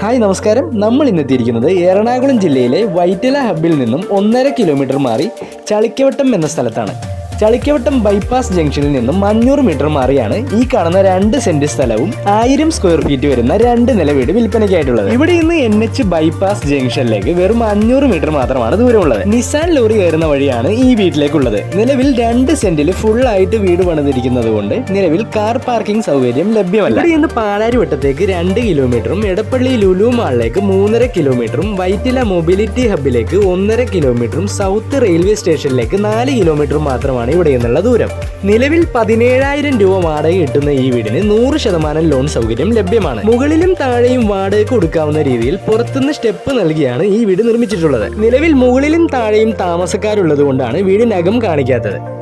Hi നമസ്കാരം. നമ്മൾ ഇന്നെത്തിയിരിക്കുന്നത് എറണാകുളം ജില്ലയിലെ വൈറ്റില ഹബ്ബിൽ നിന്നും ഒന്നര കിലോമീറ്റർ മാറി ചളിക്കവട്ടം എന്ന സ്ഥലത്താണ്. ചളിക്കവട്ടം ബൈപ്പാസ് ജംഗ്ഷനിൽ നിന്നും അഞ്ഞൂറ് മീറ്റർ മാറിയാണ് ഈ കാണുന്ന രണ്ട് സെന്റ് സ്ഥലവും ആയിരം സ്ക്വയർ ഫീറ്റ് വരുന്ന രണ്ട് നില വീട് വിൽപ്പനയ്ക്കായിട്ടുള്ളത്. ഇവിടെ ഇന്ന് എൻ എച്ച് ബൈപ്പാസ് ജംഗ്ഷനിലേക്ക് വെറും അഞ്ഞൂറ് മീറ്റർ മാത്രമാണ് ദൂരമുള്ളത്. നിസാൻ ലോറി കയറുന്ന വഴിയാണ് ഈ വീട്ടിലേക്കുള്ളത്. നിലവിൽ രണ്ട് സെന്റിൽ ഫുൾ ആയിട്ട് വീട് പണിതിരിക്കുന്നത് കൊണ്ട് നിലവിൽ കാർ പാർക്കിംഗ് സൗകര്യം ലഭ്യമല്ല. ഇവിടെ ഇന്ന് പാലാരിവട്ടത്തേക്ക് രണ്ട് കിലോമീറ്ററും എടപ്പള്ളി ലുലു മാളിലേക്ക് മൂന്നര കിലോമീറ്ററും വൈറ്റില മൊബിലിറ്റി ഹബിലേക്ക് ഒന്നര കിലോമീറ്ററും സൗത്ത് റെയിൽവേ സ്റ്റേഷനിലേക്ക് നാല് കിലോമീറ്റർ മാത്രമാണ് ഇവിടെ നിന്നുള്ള ദൂരം. നിലവിൽ പതിനേഴായിരം രൂപ വാടക കിട്ടുന്ന ഈ വീടിന് നൂറ് ശതമാനം ലോൺ സൗകര്യം ലഭ്യമാണ്. മുകളിലും താഴെയും വാടക കൊടുക്കാവുന്ന രീതിയിൽ പുറത്തുനിന്ന് സ്റ്റെപ്പ് നൽകിയാണ് ഈ വീട് നിർമ്മിച്ചിട്ടുള്ളത്. നിലവിൽ മുകളിലും താഴെയും താമസക്കാരുള്ളത് കൊണ്ടാണ് വീടിനകം കാണിക്കാത്തത്.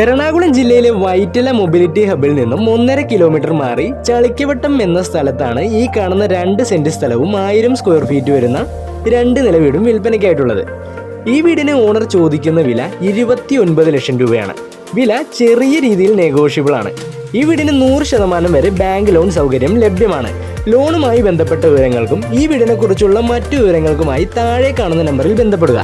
എറണാകുളം ജില്ലയിലെ വൈറ്റില മൊബിലിറ്റി ഹബിൽ നിന്നും ഒന്നര കിലോമീറ്റർ മാറി ചളിക്കവട്ടം എന്ന സ്ഥലത്താണ് ഈ കാണുന്ന രണ്ട് സെന്റ് സ്ഥലവും ആയിരം സ്ക്വയർ ഫീറ്റ് വരുന്ന രണ്ട് നില വീടും വിൽപ്പനയ്ക്കായിട്ടുള്ളത്. ഈ വീടിന് ഓണർ ചോദിക്കുന്ന വില ഇരുപത്തി ഒൻപത് ലക്ഷം രൂപയാണ്. വില ചെറിയ രീതിയിൽ നെഗോഷ്യബിൾ ആണ്. ഈ വീടിന് നൂറ് ശതമാനം വരെ ബാങ്ക് ലോൺ സൗകര്യം ലഭ്യമാണ്. ലോണുമായി ബന്ധപ്പെട്ട വിവരങ്ങൾക്കും ഈ വീടിനെ കുറിച്ചുള്ള മറ്റു വിവരങ്ങൾക്കുമായി താഴെ കാണുന്ന നമ്പറിൽ ബന്ധപ്പെടുക.